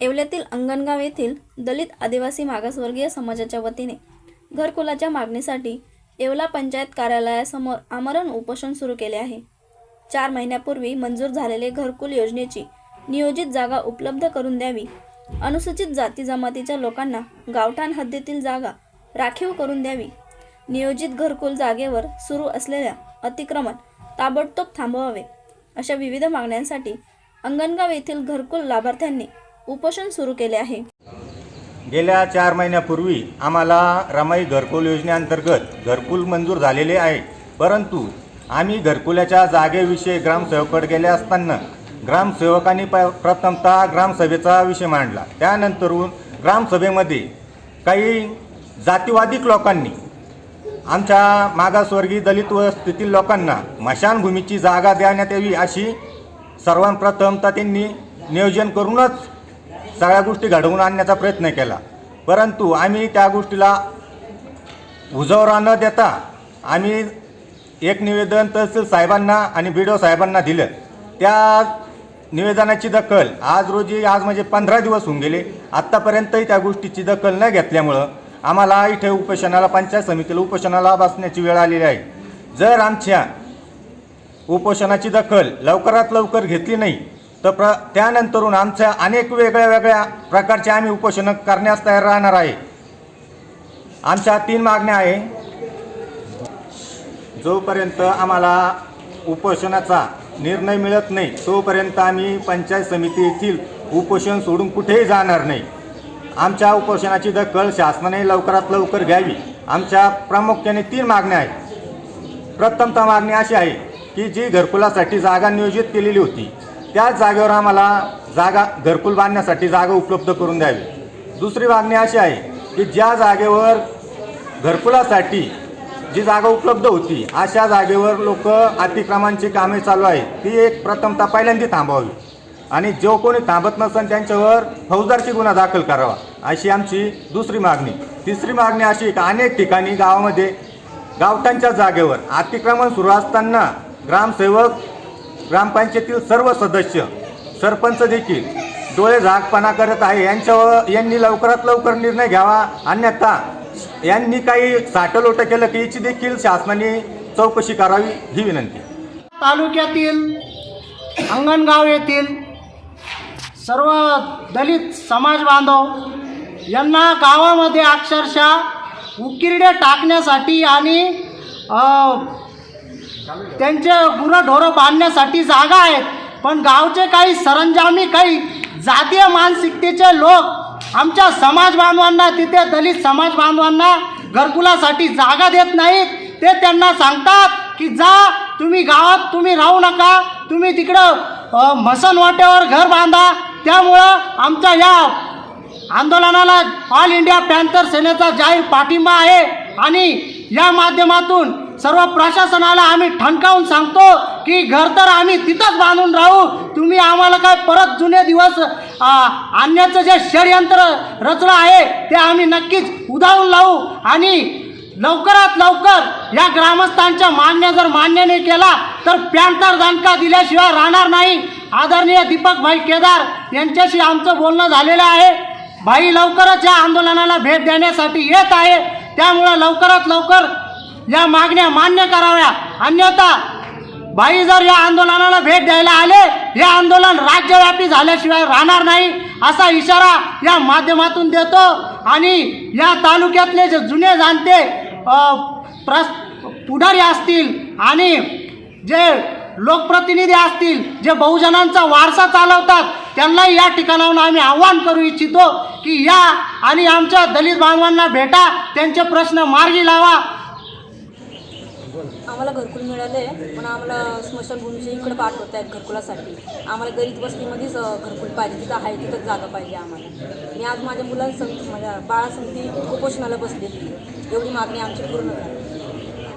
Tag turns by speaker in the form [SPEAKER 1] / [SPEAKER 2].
[SPEAKER 1] येवल्यातील अंगणगाव येथील दलित आदिवासी मागासवर्गीय समाजाच्या वतीने घरकुलाच्या मागणीसाठी येवला पंचायत कार्यालयासमोर आमरण उपोषण सुरू केले आहे. चार महिन्यापूर्वी मंजूर झालेले घरकुल योजनेची नियोजित जागा उपलब्ध करून द्यावी. अनुसूचित जाती जमातीच्या लोकांना गावठाण हद्दीतील जागा राखीव करून द्यावी. नियोजित घरकुल जागेवर सुरू असलेल्या अतिक्रमण ताबडतोब थांबवावे अशा विविध मागण्यांसाठी अंगणगाव येथील घरकुल लाभार्थ्यांनी उपोषण सुरू केले आहे.
[SPEAKER 2] गेल्या चार महिन्यापूर्वी आम्हाला रमाई घरकुल योजनेअंतर्गत घरकुल मंजूर झालेले आहे. परंतु आम्ही घरकुलाच्या जागेविषयी ग्रामसेवकड गेले असताना ग्रामसेवकांनी प प्रथमतः ग्रामसभेचा विषय मांडला. त्यानंतरून ग्रामसभेमध्ये काही जातीवादिक लोकांनी आमच्या मागासवर्गीय दलित व स्थितील लोकांना मशानभूमीची जागा देण्यात यावी अशी सर्वप्रथमतः त्यांनी नियोजन करूनच सगळ्या गोष्टी घडवून आणण्याचा प्रयत्न केला. परंतु आम्ही त्या गोष्टीला उजवरा न देता आम्ही एक निवेदन तहसील साहेबांना आणि बी साहेबांना दिलं. त्या निवेदनाची दखल आज रोजी आज म्हणजे पंधरा दिवस होऊन गेले. आत्तापर्यंतही त्या गोष्टीची दखल न घेतल्यामुळं आम्हाला इथे उपोषणाला पंचायत समितीला उपोषणाला बसण्याची वेळ आलेली आहे. जर आमच्या उपोषणाची दखल लवकरात लवकर घेतली नाही तर प्र त्यानंतरून आमच्या अनेक वेगळ्या वेगळ्या प्रकारचे आम्ही उपोषणं करण्यास तयार राहणार आहे. आमच्या तीन मागण्या आहे. जोपर्यंत आम्हाला उपोषणाचा निर्णय मिळत नाही तोपर्यंत आम्ही पंचायत समिती येथील उपोषण सोडून कुठेही जाणार नाही. आमच्या उपोषणाची दखल शासनाने लवकरात लवकर घ्यावी. आमच्या प्रामुख्याने तीन मागण्या आहेत. प्रथमतः मागणी अशी आहे की जी घरकुलासाठी जागा नियोजित केलेली होती. त्याच जागेवर आम्हाला जागा घरकुल बांधण्यासाठी जागा उपलब्ध करून द्यावी. दुसरी मागणी अशी आहे की ज्या जागेवर घरकुलासाठी जी जागा उपलब्ध होती अशा जागेवर लोक अतिक्रमांची कामे चालू आहेत. ती एक प्रथमता पहिल्यांदा थांबवावी. आणि जो कोणी थांबत नसेल त्यांच्यावर फौजदारची गुन्हा दाखल करावा अशी आमची दुसरी मागणी. तिसरी मागणी अशी का अनेक ठिकाणी गावामध्ये गावठांच्या जागेवर अतिक्रमण सुरू असताना ग्रामसेवक ग्रामपंचायतील सर्व सदस्य सरपंच देखील डोळे झाकपणा करत आहे. यांच्यावर यांनी लवकरात लवकर निर्णय घ्यावा. अन्यथा यांनी काही साठलोट केलं की याची देखील शासनाने चौकशी करावी ही विनंती.
[SPEAKER 3] तालुक्यातील अंगणगाव येथील सर्व दलित समाज बांधव यांना गावामध्ये अक्षरशः उकिरडे टाकण्यासाठी आणि त्यांचे गुरंढोरं बांधण्यासाठी जागा आहेत. पण गावचे काही सरंजामी काही जातीय मानसिकतेचे लोक आमच्या समाज बांधवांना तिथे दलित समाज बांधवांना घरकुलासाठी जागा देत नाहीत. ते त्यांना सांगतात की जा तुम्ही गावात तुम्ही राहू नका. तुम्ही तिकडं मसन वाट्यावर घर बांधा. त्यामुळं आमच्या या आंदोलनाला ऑल इंडिया पॅन्थर सेनेचा जाहीर पाठिंबा आहे आणि या माध्यमातून सर्व प्रशासनाला आम्ही ठणकावून सांगतो की घर तर आम्ही तिथंच बांधून राहू. तुम्ही आम्हाला काय परत जुने दिवस आणण्याचं जे षडयंत्र रचलं आहे ते आम्ही नक्कीच उधाळून लावू. आणि लवकरात लवकर या ग्रामस्थांच्या मागण्या जर मान्य नाही केला तर पॅन्थर दणका दिल्याशिवाय राहणार नाही. आदरणीय दीपक भाई केदार यांच्याशी आमचं बोलणं झालेलं आहे. भाई लवकरच या आंदोलनाला भेट देण्यासाठी येत आहे. त्यामुळं लवकरात लवकर या मागण्या मान्य कराव्या. अन्यथा भाई जर या आंदोलनाला भेट द्यायला आले हे आंदोलन राज्यव्यापी झाल्याशिवाय राहणार नाही असा इशारा या माध्यमातून देतो. आणि या तालुक्यातले जे जुने जाणते प्रस पुढारी असतील आणि जे लोकप्रतिनिधी असतील जे बहुजनांचा वारसा चालवतात त्यांनाही या ठिकाणाहून आम्ही आव्हान करू इच्छितो की या आणि आमच्या दलित बांधवांना भेटा त्यांचे प्रश्न मार्गी लावा.
[SPEAKER 4] आम्हाला घरकुल मिळालं आहे पण आम्हाला स्मशानभूमीच्या इकडे पाठवत आहेत घरकुलासाठी. आम्हाला गरीब वस्तीमध्येच घरकुल पाहिजे. तिथं आहे तिथंच जागा पाहिजे आम्हाला. मी आज माझ्या मुलांसंग माझ्या बाळासंगती उपोषणाला बसलेली एवढी मागणी आमची पूर्ण झाली.